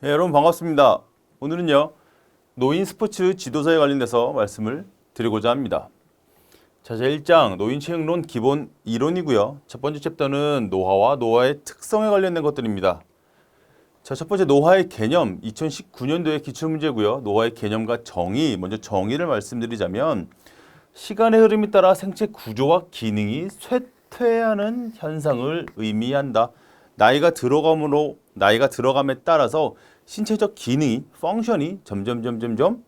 네, 여러분 반갑습니다. 오늘은요 노인 스포츠 지도사에 관련돼서 말씀을 드리고자 합니다. 자, 제 1장 노인 체육론 기본 이론이고요. 첫 번째 챕터는 노화와 노화의 특성에 관련된 것들입니다. 자, 첫 번째 노화의 개념 2019년도의 기출 문제고요. 노화의 개념과 정의 먼저 정의를 말씀드리자면 시간의 흐름에 따라 생체 구조와 기능이 쇠퇴하는 현상을 의미한다. 나이가 들어감으로 나이가 들어감에 따라서 신체적 기능이 펑션이 점점 점점점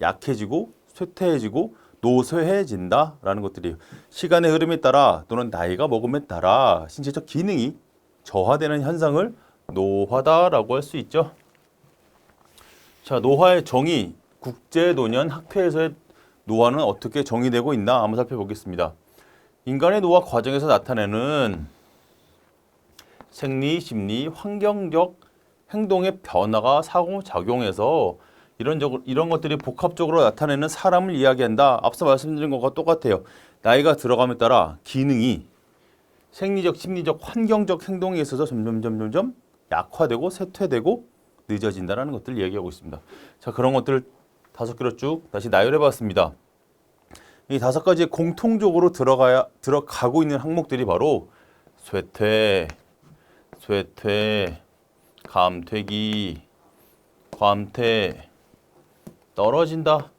약해지고 쇠퇴해지고 노쇠해진다라는 것들이에요. 시간의 흐름에 따라 또는 나이가 먹음에 따라 신체적 기능이 저하되는 현상을 노화다라고 할 수 있죠. 자, 노화의 정의 국제노년 학회에서의 노화는 어떻게 정의되고 있나 한번 살펴보겠습니다. 인간의 노화 과정에서 나타내는 생리, 심리, 환경적 행동의 변화가 상호작용해서 이런 적, 이런 것들이 복합적으로 나타내는 사람을 이야기한다. 앞서 말씀드린 것과 똑같아요. 나이가 들어감에 따라 기능이 생리적, 심리적, 환경적 행동에 있어서 점점 점점 점 약화되고 쇠퇴되고 늦어진다라는 것들을 얘기하고 있습니다. 자, 그런 것들을 다섯 개로 쭉 다시 나열해 봤습니다. 이 다섯 가지 공통적으로 들어가야 들어가고 있는 항목들이 바로 쇠퇴, 쇠퇴, 감퇴기, 과퇴, 떨어진다.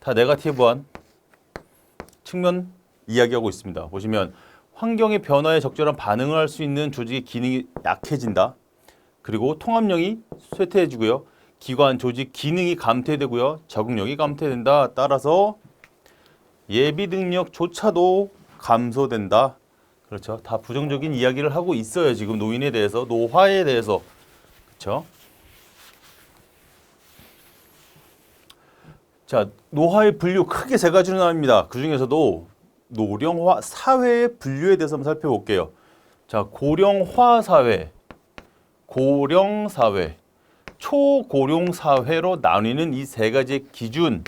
다 네가티브한 측면 이야기하고 있습니다. 보시면 환경의 변화에 적절한 반응을 할 수 있는 조직의 기능이 약해진다. 그리고 통합력이 쇠퇴해지고요. 기관, 조직 기능이 감퇴되고요. 적응력이 감퇴된다. 따라서 예비 능력조차도 감소된다. 그렇죠. 다 부정적인 이야기를 하고 있어요. 지금 노인에 대해서, 노화에 대해서. 그렇죠. 자, 노화의 분류 크게 세 가지로 나옵니다. 그 중에서도 노령화 사회의 분류에 대해서 한번 살펴볼게요. 자, 고령화 사회, 고령 사회, 초고령 사회로 나뉘는 이 세 가지 기준.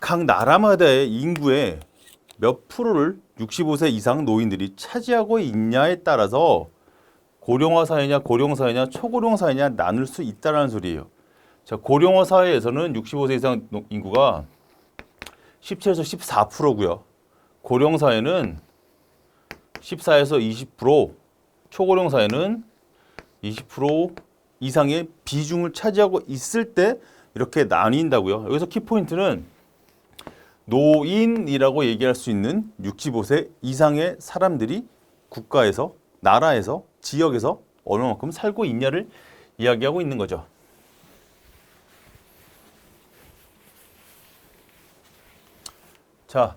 각 나라마다의 인구의 몇 프로를 65세 이상 노인들이 차지하고 있냐에 따라서 고령화 사회냐, 고령 사회냐, 초고령 사회냐 나눌 수 있다라는 소리예요. 자, 고령화 사회에서는 65세 이상 노- 인구가 17에서 14%고요. 고령 사회는 14에서 20%, 초고령 사회는 20% 이상의 비중을 차지하고 있을 때 이렇게 나뉜다고요. 여기서 키포인트는 노인이라고 얘기할 수 있는 65세 이상의 사람들이 국가에서, 나라에서, 지역에서 얼마만큼 살고 있냐를 이야기하고 있는 거죠. 자,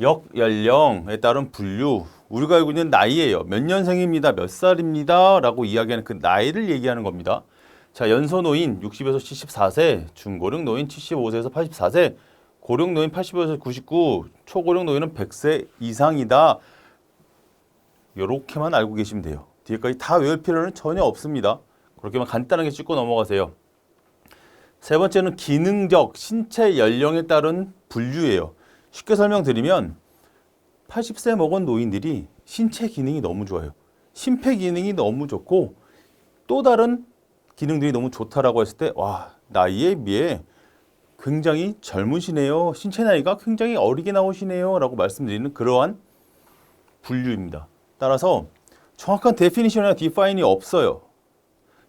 역연령에 따른 분류. 우리가 알고 있는 나이예요. 몇 년생입니다. 몇 살입니다. 라고 이야기하는 그 나이를 얘기하는 겁니다. 자, 연소노인 60에서 74세, 중고령 노인 75세에서 84세, 고령 노인 85에서 99, 초고령 노인은 100세 이상이다. 이렇게만 알고 계시면 돼요. 뒤에까지 다 외울 필요는 전혀 없습니다. 그렇게만 간단하게 찍고 넘어가세요. 세 번째는 기능적 신체 연령에 따른 분류예요. 쉽게 설명드리면 80세 먹은 노인들이 신체 기능이 너무 좋아요. 심폐 기능이 너무 좋고 또 다른 기능들이 너무 좋다라고 했을 때 와, 나이에 비해 굉장히 젊으시네요. 신체 나이가 굉장히 어리게 나오시네요. 라고 말씀드리는 그러한 분류입니다. 따라서 정확한 데피니션이나 디파인이 없어요.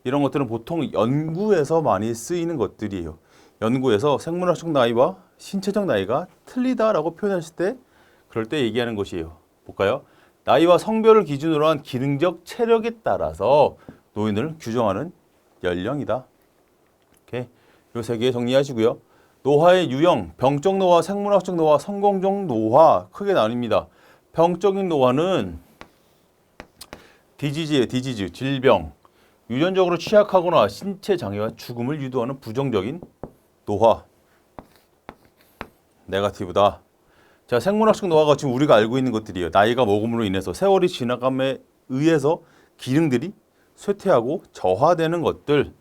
이런 것들은 보통 연구에서 많이 쓰이는 것들이에요. 연구에서 생물학적 나이와 신체적 나이가 틀리다라고 표현했을 때 그럴 때 얘기하는 것이에요. 볼까요? 나이와 성별을 기준으로 한 기능적 체력에 따라서 노인을 규정하는 연령이다. 오케이. 요세 개 정리하시고요. 노화의 유형, 병적 노화, 생물학적 노화, 성공적 노화 크게 나뉩니다. 병적인 노화는 디지즈예요. 디지즈, 질병. 유전적으로 취약하거나 신체 장애와 죽음을 유도하는 부정적인 노화. 네가티브다. 자, 생물학적 노화가 지금 우리가 알고 있는 것들이에요. 나이가 먹음으로 인해서 세월이 지나감에 의해서 기능들이 쇠퇴하고 저하되는 것들.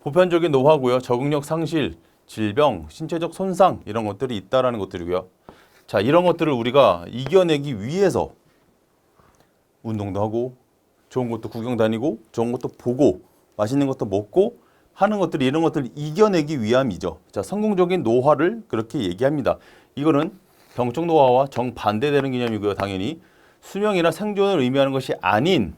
보편적인 노화고요. 적응력 상실, 질병, 신체적 손상 이런 것들이 있다라는 것들이고요. 자, 이런 것들을 우리가 이겨내기 위해서 운동도 하고 좋은 것도 구경 다니고 좋은 것도 보고 맛있는 것도 먹고 하는 것들이 이런 것들을 이겨내기 위함이죠. 자, 성공적인 노화를 그렇게 얘기합니다. 이거는 병적 노화와 정반대되는 개념이고요. 당연히 수명이나 생존을 의미하는 것이 아닌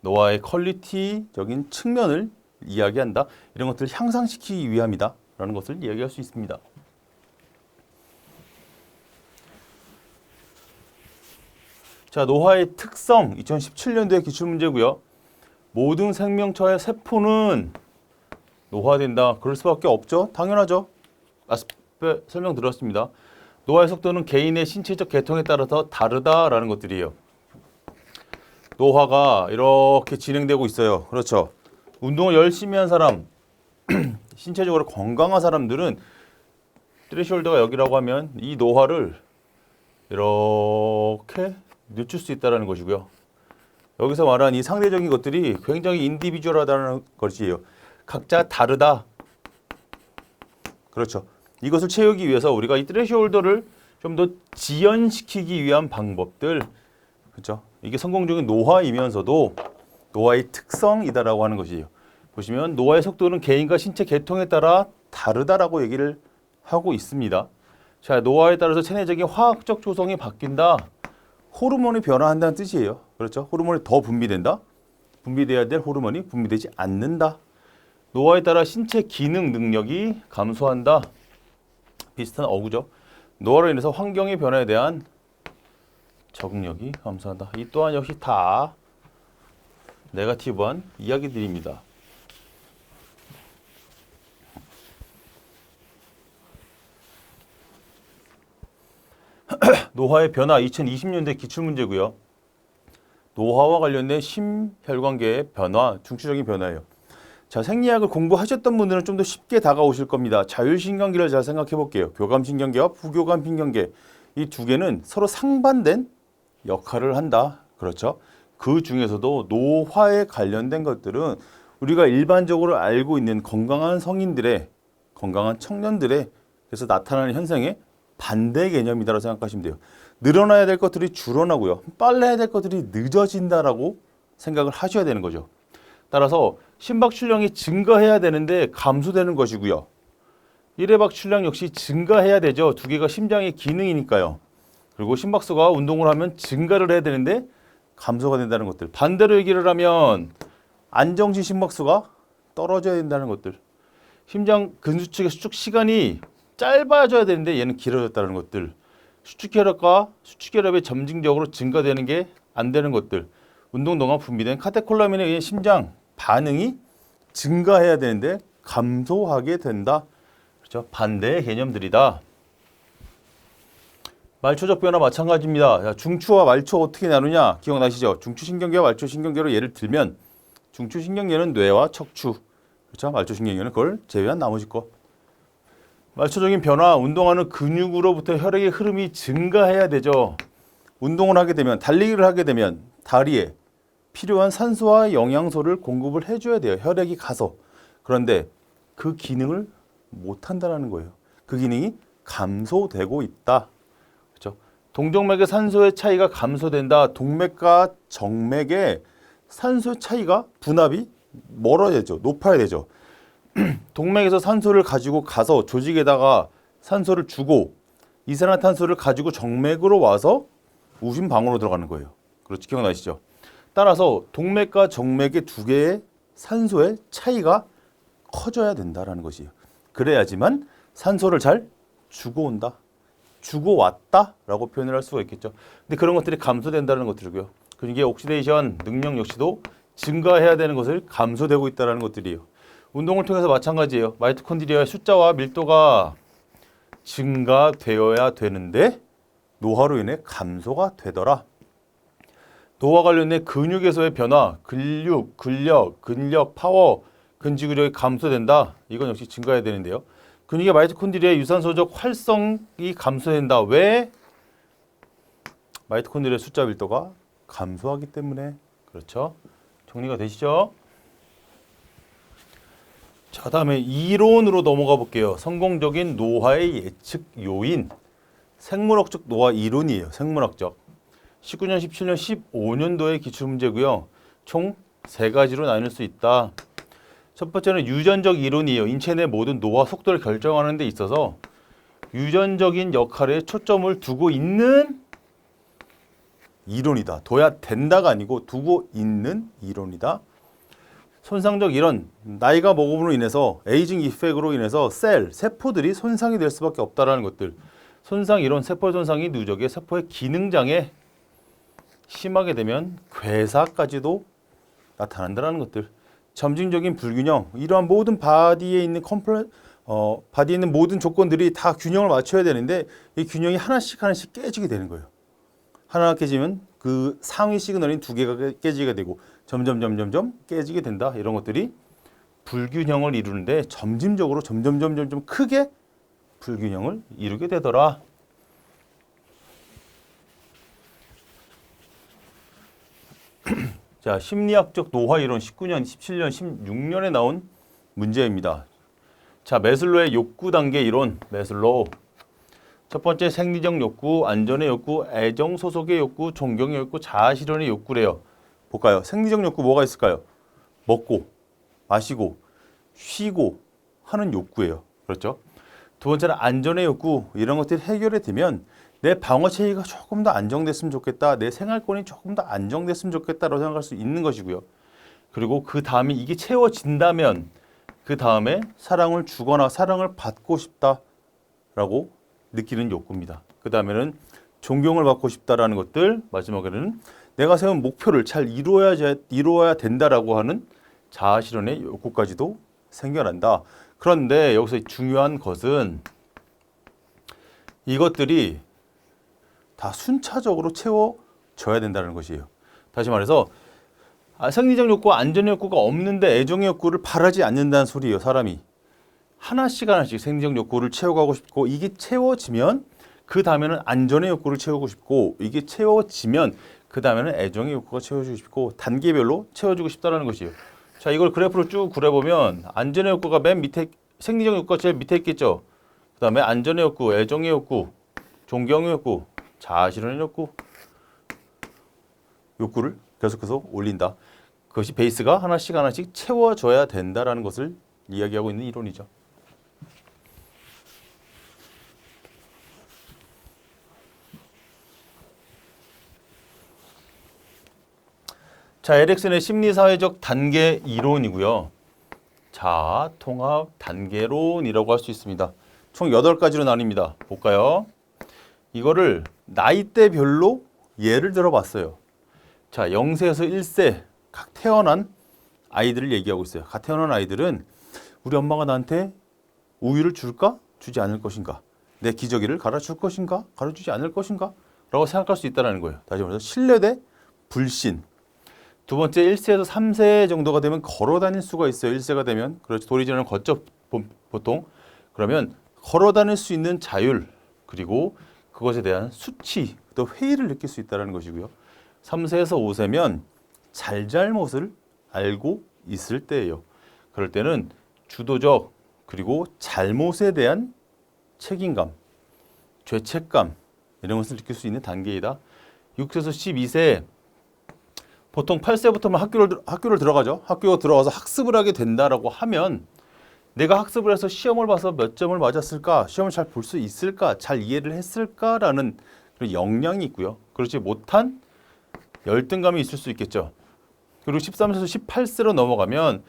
노화의 퀄리티적인 측면을 이야기한다. 이런 것들을 향상시키기 위함이다. 라는 것을 이야기할 수 있습니다. 자, 노화의 특성 2017년도의 기출 문제고요. 모든 생명체의 세포는 노화된다. 그럴 수밖에 없죠. 당연하죠. 앞에 설명 들었습니다. 노화의 속도는 개인의 신체적 계통에 따라서 다르다라는 것들이에요. 노화가 이렇게 진행되고 있어요. 그렇죠. 운동을 열심히 한 사람, 신체적으로 건강한 사람들은 트레시홀더가 여기라고 하면 이 노화를 이렇게 늦출 수 있다는 것이고요. 여기서 말한 이 상대적인 것들이 굉장히 인디비주얼하다는 것이에요. 각자 다르다. 그렇죠. 이것을 채우기 위해서 우리가 이 트레시홀더를 좀 더 지연시키기 위한 방법들, 그렇죠. 이게 성공적인 노화이면서도 노화의 특성이다라고 하는 것이에요. 보시면 노화의 속도는 개인과 신체 계통에 따라 다르다라고 얘기를 하고 있습니다. 자, 노화에 따라서 체내적인 화학적 조성이 바뀐다. 호르몬이 변화한다는 뜻이에요. 그렇죠? 호르몬이 더 분비된다. 분비돼야 될 호르몬이 분비되지 않는다. 노화에 따라 신체 기능 능력이 감소한다. 비슷한 어구죠. 노화로 인해서 환경의 변화에 대한 적응력이 감소한다. 이 또한 역시 다 네가티브한 이야기들입니다. 노화의 변화 2020년대 기출 문제고요. 노화와 관련된 심혈관계의 변화, 중추적인 변화예요. 자, 생리학을 공부하셨던 분들은 좀 더 쉽게 다가오실 겁니다. 자율신경계를 잘 생각해 볼게요. 교감신경계와 부교감신경계 이 두 개는 서로 상반된 역할을 한다. 그렇죠? 그 중에서도 노화에 관련된 것들은 우리가 일반적으로 알고 있는 건강한 성인들의 건강한 청년들의 그래서 나타나는 현상의 반대 개념이다라고 생각하시면 돼요. 늘어나야 될 것들이 줄어나고요. 빨라야 될 것들이 늦어진다라고 생각을 하셔야 되는 거죠. 따라서 심박 출량이 증가해야 되는데 감소되는 것이고요. 일회박 출량 역시 증가해야 되죠. 두 개가 심장의 기능이니까요. 그리고 심박수가 운동을 하면 증가를 해야 되는데 감소가 된다는 것들. 반대로 얘기를 하면 안정시 심박수가 떨어져야 된다는 것들. 심장 근수축의 수축 시간이 짧아져야 되는데 얘는 길어졌다는 것들. 수축 혈압과 수축 혈압이 점진적으로 증가되는 게 안 되는 것들. 운동 동안 분비된 카테콜라민에 의해 심장 반응이 증가해야 되는데 감소하게 된다. 그렇죠? 반대의 개념들이다. 말초적 변화 마찬가지입니다. 자, 중추와 말초 어떻게 나누냐? 기억나시죠? 중추신경계와 말초신경계로 예를 들면 중추신경계는 뇌와 척추, 그렇죠? 말초신경계는 그걸 제외한 나머지 것. 말초적인 변화, 운동하는 근육으로부터 혈액의 흐름이 증가해야 되죠. 운동을 하게 되면, 달리기를 하게 되면 다리에 필요한 산소와 영양소를 공급을 해줘야 돼요. 혈액이 가서. 그런데 그 기능을 못 한다는 거예요. 그 기능이 감소되고 있다. 그렇죠? 동정맥의 산소의 차이가 감소된다. 동맥과 정맥의 산소 차이가 분압이 멀어야 되죠. 높아야 되죠. 동맥에서 산소를 가지고 가서 조직에다가 산소를 주고 이산화탄소를 가지고 정맥으로 와서 우심방으로 들어가는 거예요. 그렇지 기억나시죠? 따라서 동맥과 정맥의 두 개의 산소의 차이가 커져야 된다라는 것이에요. 그래야지만 산소를 잘 주고 온다. 주고 왔다라고 표현을 할 수가 있겠죠. 근데 그런 것들이 감소된다는 것들이고요. 이게 옥시데이션 능력 역시도 증가해야 되는 것을 감소되고 있다는 것들이에요. 운동을 통해서 마찬가지예요. 마이토콘드리아의 숫자와 밀도가 증가되어야 되는데 노화로 인해 감소가 되더라. 노화 관련된 근육에서의 변화, 근육, 근력, 근력, 파워, 근지구력이 감소된다. 이건 역시 증가해야 되는데요. 근육의 마이토콘드리아의 유산소적 활성이 감소된다. 왜? 마이토콘드리아 숫자 밀도가 감소하기 때문에 그렇죠. 정리가 되시죠? 자, 다음에 이론으로 넘어가 볼게요. 성공적인 노화의 예측 요인. 생물학적 노화 이론이에요. 생물학적. 19년, 17년, 15년도의 기출 문제고요. 총 세 가지로 나눌 수 있다. 첫 번째는 유전적 이론이에요. 인체 내 모든 노화 속도를 결정하는 데 있어서 유전적인 역할에 초점을 두고 있는 이론이다. 둬야 된다가 아니고 두고 있는 이론이다. 손상적 이론, 나이가 먹음으로 인해서 에이징 이펙으로 인해서 셀, 세포들이 손상이 될 수밖에 없다라는 것들. 손상 이론, 세포 손상이 누적해 세포의 기능 장애 심하게 되면 괴사까지도 나타난다는 것들. 점진적인 불균형, 이러한 모든 바디에 있는 컴플레 어, 바디에 있는 모든 조건들이 다 균형을 맞춰야 되는데 이 균형이 하나씩 하나씩 깨지게 되는 거예요. 하나가 깨지면 그 상위 시그널인 두 개가 깨- 깨지게 되고 점점 점점점 깨지게 된다. 이런 것들이 불균형을 이루는데 점진적으로 점점 점점 좀 크게 불균형을 이루게 되더라. 자, 심리학적 노화 이론 19년, 17년, 16년에 나온 문제입니다. 자, 메슬로의 욕구 단계 이론, 메슬로우. 첫 번째 생리적 욕구, 안전의 욕구, 애정 소속의 욕구, 존경의 욕구, 자아 실현의 욕구래요. 볼까요? 생리적 욕구 뭐가 있을까요? 먹고, 마시고, 쉬고 하는 욕구예요. 그렇죠? 두 번째는 안전의 욕구 이런 것들이 해결이 되면 내 방어 체계가 조금 더 안정됐으면 좋겠다. 내 생활권이 조금 더 안정됐으면 좋겠다라고 생각할 수 있는 것이고요. 그리고 그 다음에 이게 채워진다면 그 다음에 사랑을 주거나 사랑을 받고 싶다라고 느끼는 욕구입니다. 그 다음에는 존경을 받고 싶다라는 것들 마지막에는 내가 세운 목표를 잘 이루어야 이루어야 된다라고 하는 자아 실현의 욕구까지도 생겨난다. 그런데 여기서 중요한 것은 이것들이 다 순차적으로 채워져야 된다는 것이에요. 다시 말해서 아, 생리적 욕구와 안전의 욕구가 없는데 애정의 욕구를 바라지 않는다는 소리예요. 사람이 하나씩 하나씩 생리적 욕구를 채워가고 싶고 이게 채워지면 그 다음에는 안전의 욕구를 채우고 싶고 이게 채워지면 그 다음에는 애정의 욕구가 채워주고 싶고 단계별로 채워주고 싶다는 것이에요. 자 이걸 그래프로 쭉 그려보면 안전의 욕구가 맨 밑에 생리적 욕구가 제일 밑에 있겠죠. 그 다음에 안전의 욕구, 애정의 욕구, 존경의 욕구, 자아 실현의 욕구 욕구를 계속해서 올린다. 그것이 베이스가 하나씩 하나씩 채워져야 된다라는 것을 이야기하고 있는 이론이죠. 자, 에릭슨의 심리사회적 단계 이론이고요. 자, 통합 단계론이라고 할 수 있습니다. 총 8가지로 나뉩니다. 볼까요? 이거를 나이대별로 예를 들어 봤어요. 자, 0세에서 1세 각 태어난 아이들을 얘기하고 있어요. 각 태어난 아이들은 우리 엄마가 나한테 우유를 줄까? 주지 않을 것인가? 내 기저귀를 갈아줄 것인가? 갈아주지 않을 것인가? 라고 생각할 수 있다는 거예요. 다시 말해서 신뢰 대 불신. 두 번째 1세에서 3세 정도가 되면 걸어 다닐 수가 있어요. 1세가 되면. 그렇지. 도리지는 걷죠. 보- 보통. 그러면 걸어 다닐 수 있는 자율 그리고 그것에 대한 수치 또 회의를 느낄 수 있다는 것이고요. 3세에서 5세면 잘잘못을 알고 있을 때예요. 그럴 때는 주도적 그리고 잘못에 대한 책임감, 죄책감 이런 것을 느낄 수 있는 단계이다. 6세에서 12세 보통 8세부터만 학교를 들- 학교를 들어가죠. 학교 들어가서 학습을 하게 된다라고 하면 내가 학습을 해서 시험을 봐서 몇 점을 맞았을까? 시험을 잘 볼 수 있을까? 잘 이해를 했을까라는 그런 역량이 있고요. 그렇지 못한 열등감이 있을 수 있겠죠. 그리고 13세에서 18세로 넘어가면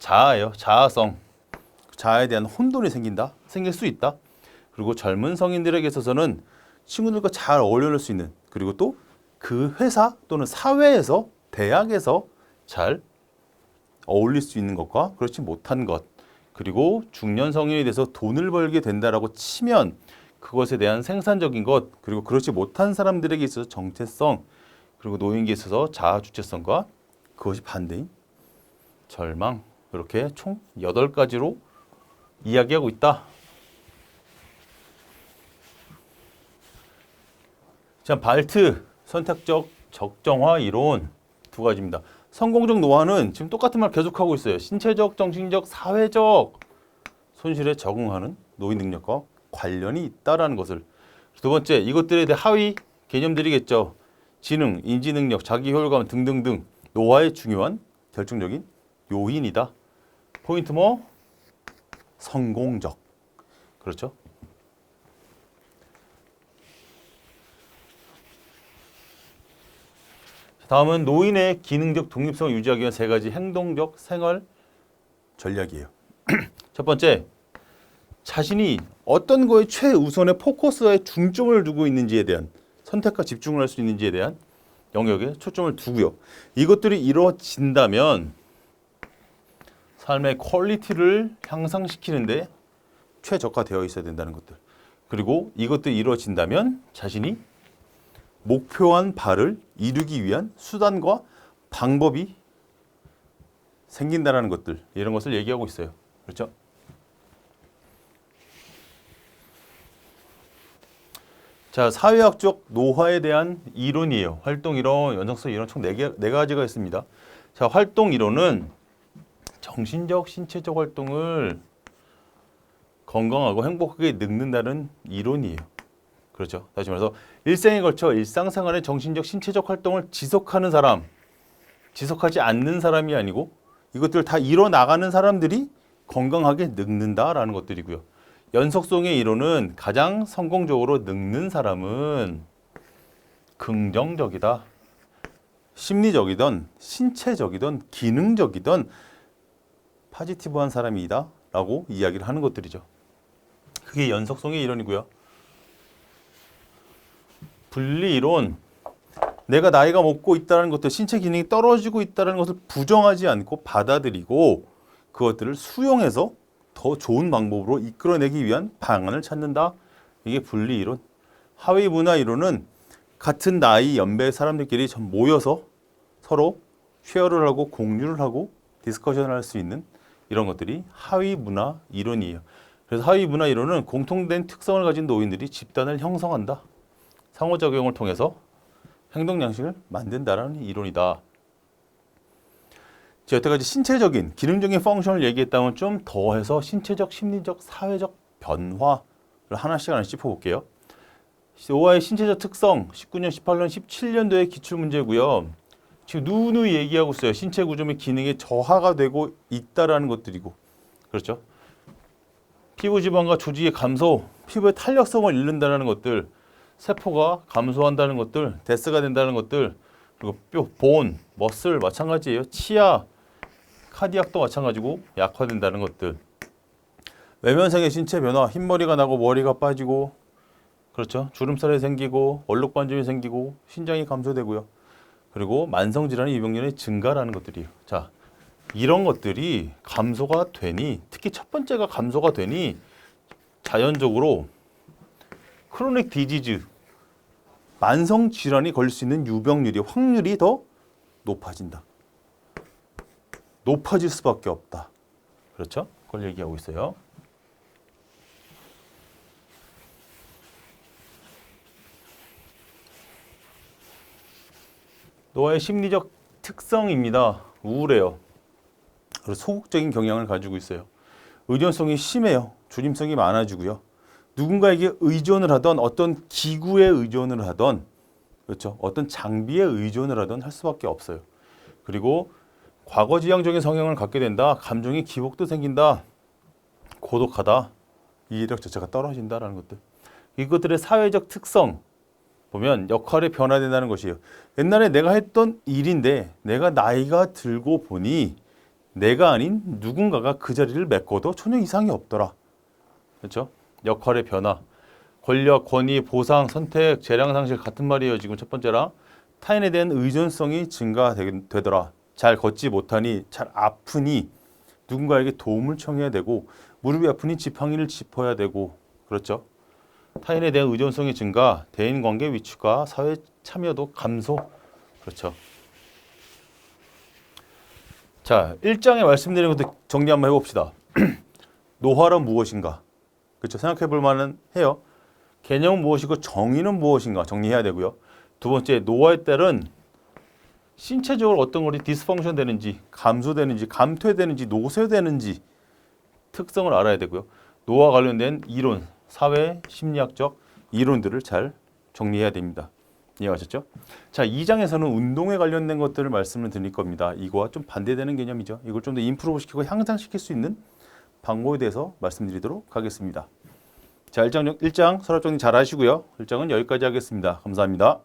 자아예요. 자아성. 자아에 대한 혼돈이 생긴다. 생길 수 있다. 그리고 젊은 성인들에게 있어서는 친구들과 잘 어울릴 수 있는 그리고 또 그 회사 또는 사회에서 대학에서 잘 어울릴 수 있는 것과 그렇지 못한 것 그리고 중년 성인이 돼서 돈을 벌게 된다라고 치면 그것에 대한 생산적인 것 그리고 그렇지 못한 사람들에게 있어서 정체성 그리고 노인기에 있어서 자아 주체성과 그것이 반대인 절망 이렇게 총 여덟 가지로 이야기하고 있다. 자, 발트 선택적 적정화 이론 두 가지입니다. 성공적 노화는 지금 똑같은 말 계속하고 있어요. 신체적, 정신적, 사회적 손실에 적응하는 노인 능력과 관련이 있다라는 것을 두 번째 이것들에 대해 하위 개념들이겠죠. 지능, 인지 능력, 자기 효율감 등등등 노화의 중요한 결정적인 요인이다. 포인트 뭐? 성공적. 그렇죠? 다음은 노인의 기능적 독립성을 유지하기 위한 세 가지 행동적 생활 전략이에요. 첫 번째, 자신이 어떤 거에 최우선의 포커스에 중점을 두고 있는지에 대한 선택과 집중을 할 수 있는지에 대한 영역에 초점을 두고요. 이것들이 이루어진다면 삶의 퀄리티를 향상시키는데 최적화되어 있어야 된다는 것들. 그리고 이것들이 이루어진다면 자신이 목표한 바를 이루기 위한 수단과 방법이 생긴다라는 것들 이런 것을 얘기하고 있어요. 그렇죠? 자, 사회학적 노화에 대한 이론이에요. 활동 이론, 연속성 이론 총 네 개 네 가지가 있습니다. 자, 활동 이론은 정신적, 신체적 활동을 건강하고 행복하게 늙는다는 이론이에요. 그렇죠. 다시 말해서 일생에 걸쳐 일상생활의 정신적, 신체적 활동을 지속하는 사람, 지속하지 않는 사람이 아니고 이것들을 다 이뤄 나가는 사람들이 건강하게 늙는다라는 것들이고요. 연속성의 이론은 가장 성공적으로 늙는 사람은 긍정적이다. 심리적이든 신체적이든 기능적이든 파지티브한 사람이다 라고 이야기를 하는 것들이죠. 그게 연속성의 이론이고요. 분리 이론 내가 나이가 먹고 있다는 것들 신체 기능이 떨어지고 있다는 것을 부정하지 않고 받아들이고 그것들을 수용해서 더 좋은 방법으로 이끌어내기 위한 방안을 찾는다. 이게 분리 이론. 하위 문화 이론은 같은 나이 연배 사람들끼리 좀 모여서 서로 쉐어를 하고 공유를 하고 디스커션을 할 수 있는 이런 것들이 하위 문화 이론이에요. 그래서 하위 문화 이론은 공통된 특성을 가진 노인들이 집단을 형성한다. 상호작용을 통해서 행동 양식을 만든다라는 이론이다. 여태까지 신체적인 기능적인 펑션을 얘기했다면 좀 더해서 신체적, 심리적, 사회적 변화를 하나씩 하나씩 짚어볼게요. 노화의 신체적 특성 19년, 18년, 17년도의 기출 문제고요. 지금 누누이 얘기하고 있어요. 신체 구조 및 기능이 저하가 되고 있다라는 것들이고 그렇죠. 피부 지방과 조직의 감소, 피부의 탄력성을 잃는다는 것들, 세포가 감소한다는 것들, 데스가 된다는 것들, 그리고 뼈, 본, 머슬 마찬가지예요. 치아, 카디악도 마찬가지고 약화된다는 것들. 외면상의 신체 변화, 흰머리가 나고 머리가 빠지고 그렇죠. 주름살이 생기고 얼룩반점이 생기고 신장이 감소되고요. 그리고 만성 질환의 유병률의 증가라는 것들이에요. 자, 이런 것들이 감소가 되니 특히 첫 번째가 감소가 되니 자연적으로 크로닉 디지즈 만성 질환이 걸릴 수 있는 유병률이 확률이 더 높아진다. 높아질 수밖에 없다. 그렇죠? 그걸 얘기하고 있어요. 노화의 심리적 특성입니다. 우울해요. 그리고 소극적인 경향을 가지고 있어요. 의존성이 심해요. 주림성이 많아지고요. 누군가에게 의존을 하던 어떤 기구에 의존을 하던 그렇죠. 어떤 장비에 의존을 하던 할 수밖에 없어요. 그리고 과거 지향적인 성향을 갖게 된다. 감정의 기복도 생긴다. 고독하다. 이해력 자체가 떨어진다라는 것들. 이것들의 사회적 특성 보면 역할이 변화된다는 것이에요. 옛날에 내가 했던 일인데 내가 나이가 들고 보니 내가 아닌 누군가가 그 자리를 메꿔도 전혀 이상이 없더라. 그렇죠? 역할의 변화, 권력, 권위, 보상, 선택, 재량 상실 같은 말이에요. 지금 첫 번째랑 타인에 대한 의존성이 증가되더라. 잘 걷지 못하니, 잘 아프니 누군가에게 도움을 청해야 되고 무릎이 아프니 지팡이를 짚어야 되고 그렇죠. 타인에 대한 의존성이 증가, 대인 관계 위치가 사회 참여도 감소. 그렇죠. 자, 1장에 말씀드린 것들 정리 한번 해봅시다. 노화란 무엇인가? 그렇죠. 생각해 볼 만은 해요. 개념은 무엇이고 정의는 무엇인가 정리해야 되고요. 두 번째 노화의 때는 신체적으로 어떤 것이 디스펑션 되는지 감소되는지 감퇴되는지 노쇠되는지 특성을 알아야 되고요. 노화 관련된 이론, 사회 심리학적 이론들을 잘 정리해야 됩니다. 이해하셨죠? 자, 2장에서는 운동에 관련된 것들을 말씀을 드릴 겁니다. 이거와 좀 반대되는 개념이죠. 이걸 좀 더 인프로브 시키고 향상시킬 수 있는 방법에 대해서 말씀드리도록 하겠습니다. 자, 일정, 일정 서랍 정리 잘 하시고요. 일정은 여기까지 하겠습니다. 감사합니다.